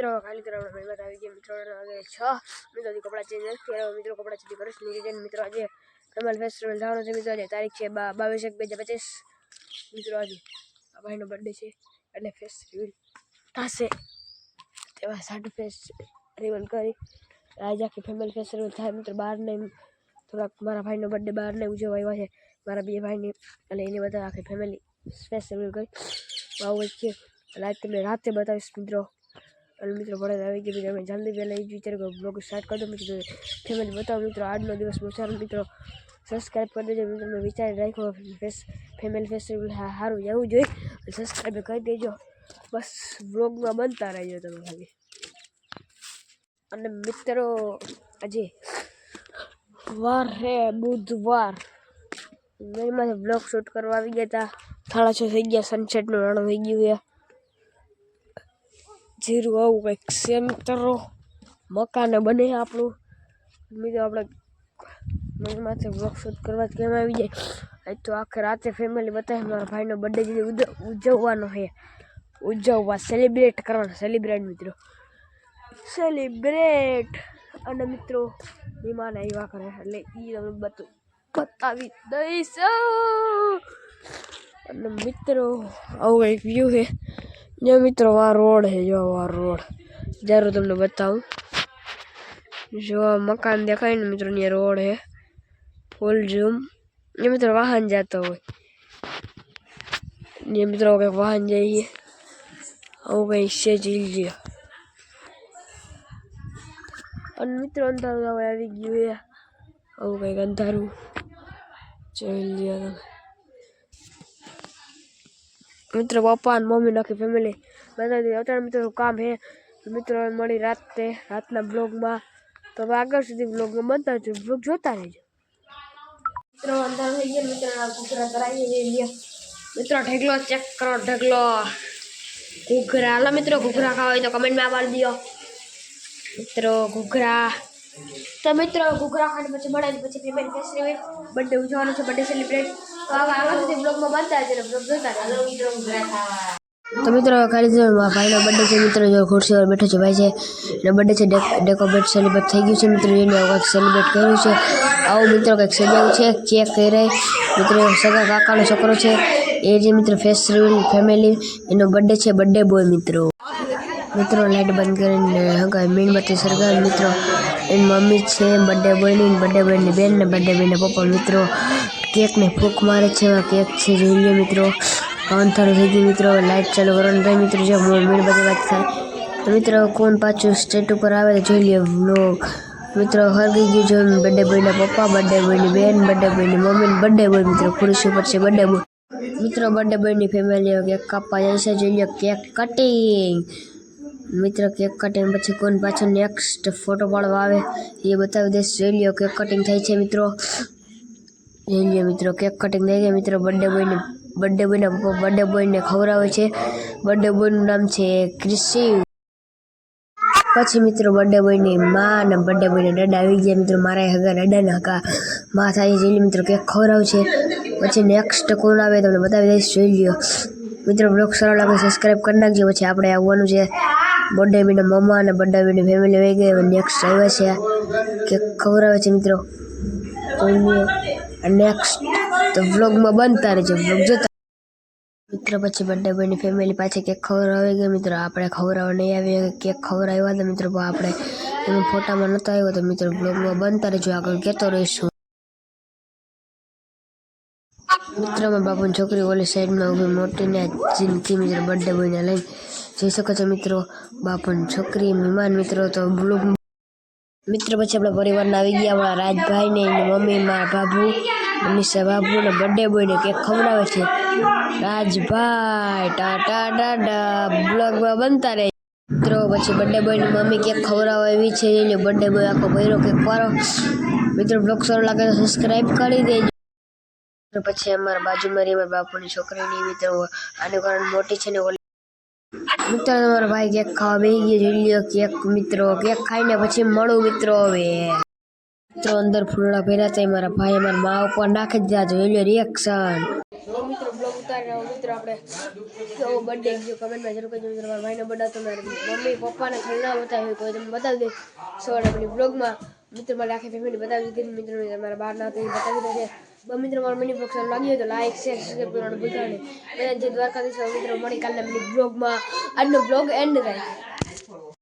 મિત્રો, ખાલી ત્રણ મહેમાન આવી ગયા મિત્રો વાગે છ મિત્રો હજી કપડાં ચેન્જ નથી કર્યા. મિત્રો કપડાં ચેન્જ કરીશ નીચે જઈને મિત્રો આજે કમલ ફેસ્ટિવલ થવાનો છે મિત્રો. આજે તારીખ છે બાવીસ એક બે હજાર પચીસ. મિત્રો, આજે આ ભાઈનો બર્થડે છે, એટલે ફેસ્ટિવલ થશે. તેવા સાટ ફેસ રિવલ કરી. આજે આખી ફેમિલી ફેસ્ટિવલ થાય. મિત્રો બહાર નહીં થોડાક મારા ભાઈનો બર્થડે બહાર નહીં ઉજવવા આવ્યા છે. મારા બે ભાઈની અને એની બધા આખી ફેમિલી ફેસ્ટિવલ કરી. બહુ જ છે આજ તમને રાતે બતાવીશ મિત્રો. અને મિત્રો ભણે આવી ગયો અમે જલ્દી પહેલાં એ જ વિચાર કે બ્લોગ સ્ટાર્ટ કરી દો મિત્રો. ફેમિલી બતાવો મિત્રો, આજનો દિવસ બહુ સારો મિત્રો. સબસ્ક્રાઈબ કરી દેજો મિત્રો મેં વિચારી રાખ્યો ફેસ ફેમિલી ફેસ્ટિવલ સારું જવું જોઈએ સબસ્ક્રાઈબ કરી દેજો. બસ બ્લોગમાં બનતા રહેજો તમે ખાલી. અને મિત્રો, આજે વાર હે બુધવાર. મેં બ્લોગ શૂટ કરવા આવી ગયા હતા. સાડા છ થઈ ગયા સનસેટનું રણ થઈ ગયું છે. જીરું આવું કંઈક છે મિત્રો મકાને બને આપણું. મિત્રો આપણે મનમાંથી બ્લોગ શૂટ કરવા જ કેમ આવી જાય. આજ તો આખે રાતે ફેમિલી બતાવે, મારા ભાઈનો બર્થડે ઉજવવાનો છે. ઉજવવા સેલિબ્રેટ કરવાનો સેલિબ્રેટ મિત્રો. સેલિબ્રેટ અને મિત્રો વિમાન આવ્યા કરે, એટલે એ તમને બધું બતાવી દઈશ. અને મિત્રો, આવું એક વ્યૂ છે. જો મિત્રો આ રોડ છે જો આ રોડ જરૂર તમને બતાવું જો મકાન દેખાય ને મિત્રો ત્યાં રોડ છે ફૂલ ઝૂમ એ મિત્રો વાહન જતો હોય ને મિત્રો કંઈક વાહન જઈએ આવું કંઈ છે જોઈ લ્યો અને મિત્રો અંધારું આવી ગયું છે આવું કંઈક અંધારું જોઈ લ્યો તમે મિત્રો પપ્પા અને મમ્મી નાખી ફેમિલી બધા અત્યારે મિત્રો કામ હે? મિત્રો મળી રાતે, રાતના બ્લોગમાં તો હવે આગળ સુધી બ્લોગમાં બનતા રહેજો. બ્લોગ જોતા રહેજો. મિત્રો, અંદર થઈ ગયા મિત્રો ઘૂઘરા કરાવી મિત્રો, ઢગલો ચેક કરો, ઢગલો. ઘૂઘરા. હાલો મિત્રો, ઘૂઘરા ખાવા હોય તો કમેન્ટમાં પાડી દો. મિત્રો, ઘૂઘરા. તો મિત્રો, ઘૂઘરા ખાને પછી મળે પછી પછી ફેમિલી હોય. બર્થડે ઉજવવાનો છે બર્થડે સેલિબ્રેટ તો આવા આગળ સુધી બ્લોગમાં બનતા છે બ્લોગ જોતા રહેજો. મિત્રો તો મિત્રો ખાલી જો ભાઈનો બર્થડે છે મિત્રો જો ખુરશી પર બેઠો છે ભાઈ છે. એનો બર્થડે છે ડેકોરેટ સેલિબ્રેટ થઈ ગયું છે મિત્રો એને કંઈક સેલિબ્રેટ કર્યું છે. આવું મિત્રો કંઈક સજાવું છે ચેક કરી રહી મિત્રો સગા કાકાનો છોકરો છે. એ જે મિત્રો ફેસ્ટિવલ ફેમિલી એનો બર્થડે છે બર્થડે બોય મિત્રો. મિત્રો લાઈટ બંધ કરીને હંકા મીણબત્તી સળગાવી મિત્રો. એની મમ્મી છે બર્થડે બોયની બર્થડે બોયની બેન ને બર્થડે બોયના પપ્પા મિત્રો. કેકને ફૂંક મારે છે એવા કેક છે. જોઈ લો મિત્રો. અંધારું થઈ ગયું મિત્રો. હવે લાઇટ ચાલુ કરવાનું. થાય મિત્રો જો મીણબત્તી વાત થાય. મિત્રો, કોણ પાછું સ્ટેટ ઉપર આવે તો જોઈ લ્યો વ્લોગ મિત્રો હરગી ગયું જો બર્થડે બોયના પપ્પા બર્થડે બોયની બેન બર્થડે બોયની મમ્મી બર્થડે બોય મિત્રો. ખુરશી ઉપર છે બર્થડે બોય મિત્રો બર્થડે બોયની ફેમિલી કેક કાપવા જાય છે. જોઈ લે કેક કટિંગ મિત્ર, કેક કટિંગ પછી કોણ પાછો નેક્સ્ટ ફોટો પાડવા આવે એ બતાવી દઈશ. જોઈ લ્યો કેક કટિંગ થાય છે મિત્રો. જોઈ લ્યો મિત્રો. કેક કટિંગ થઈ ગયા મિત્રો. બર્થડે બોયને બર્થડે બોયના પપ્પા બર્થડે બોયને ખવડાવે છે. બર્થડે બોયનું નામ છે ક્રિશી પછી, મિત્રો બર્થડે બોયની મા અને બર્થડે બોયના દાદા આવી ગયા, મિત્રો. મારા હગા દાદાના હગા મા થાય જોઈ લ્યો મિત્રો કેક ખવડાવે છે. પછી નેક્સ્ટ કોણ આવે તમને બતાવી દઈશ, જોઈ લ્યો. મિત્રો બ્લોગ સારો લાગે સબસ્ક્રાઈબ કરી નાખજો. પછી, આપણે આવવાનું છે બર્થડે મીના મમ્મા અને બર્થડે મીની ફેમિલી વહી ગઈ. નેક્સ્ટ આવ્યા છે. કેક ખવડાવે છે, મિત્રો. નેક્સ્ટ તો વ્લોગમાં બનતા રહેજો. વ્લોગ જોતા મિત્રો, પછી બર્થડે બોયની ફેમિલી પાછી કેક ખવડાવી ગઈ. મિત્રો, આપણે ખવડાવવા નહીં આવીએ કેક ખવડાવ્યા હતા મિત્રો આપણે એમાં ફોટામાં નહોતો આવ્યો તો મિત્રો બ્લોગમાં બનતા રહેજો. આગળ કહેતો રહીશું. મિત્રોમાં બાપુની છોકરી ઓલી સાઈડમાં ઊભી મોટીને જિંદગી મિત્રો બર્થડે બોયને લઈને જોઈ શકો છો મિત્રો. બાપુની છોકરી, મહેમાન મિત્રો, તો બ્લોગ મિત્રો પછી આપણા પરિવારના આવી ગયા, આપણા રાજભાઈ ને એની મમ્મી મારા બાબુ મનીષા બાબુ ને બર્થડે બોયને કેક ખવડાવે છે. રાજભાઈ ટાટા ટાટા બ્લોગમાં બનતા રહે. મિત્રો પછી બર્થડે બોયની મમ્મી કેક ખવડાવે એવી છે, એને બર્થડે બોય આખો ભર્યો કેક પારો મિત્રો બ્લોગ સારો લાગે તો સબસ્ક્રાઈબ કરી દેજો. પછી અમારા બાજુમાં રહી અમારા બાપુની છોકરીની, મિત્રો આનું કારણ મોટી છે ને મિત્રો તમારો ભાઈ કેક ખાવા બે ગયો, જોઈ લ્યો કેક મિત્રો, કેક ખાઈને પછી મળું મિત્રો હવે. મિત્રો, અંદર ફૂલડા પહેર્યા હતા મારા ભાઈ અમારા મા ઉપર નાખી દીધા, જોઈ લ્યો રિએક્શન મિત્રો બ્લોગ ઉતારી સવારે મિત્રો આપણે. કેવો બર્થડે ગયો કમેન્ટમાં જરૂર કહેજો મિત્રો, મારા ભાઈનો બર્થડે હતો મારા મમ્મી, પપ્પાને ખાલી બતાવી બતાવ્યું કોઈ તમે બતાવી દે. સવારે આપણી બ્લોગમાં મિત્રો મારી આખી ફેમિલી બતાવી દીધી, મિત્રો, મારા બહાર ના બતાવી દીધા છે. મિત્રો, મારો મિની બ્લોગ સારું લાગ્યો તો લાઈક શેર સબસ્ક્રાઈબ કરવાનું ભૂલતા નહીં. બધા જે દ્વારકાધીશ. મિત્રો મળી કાલે મિની બ્લોગમાં આજનો બ્લોગ એન્ડ થાય.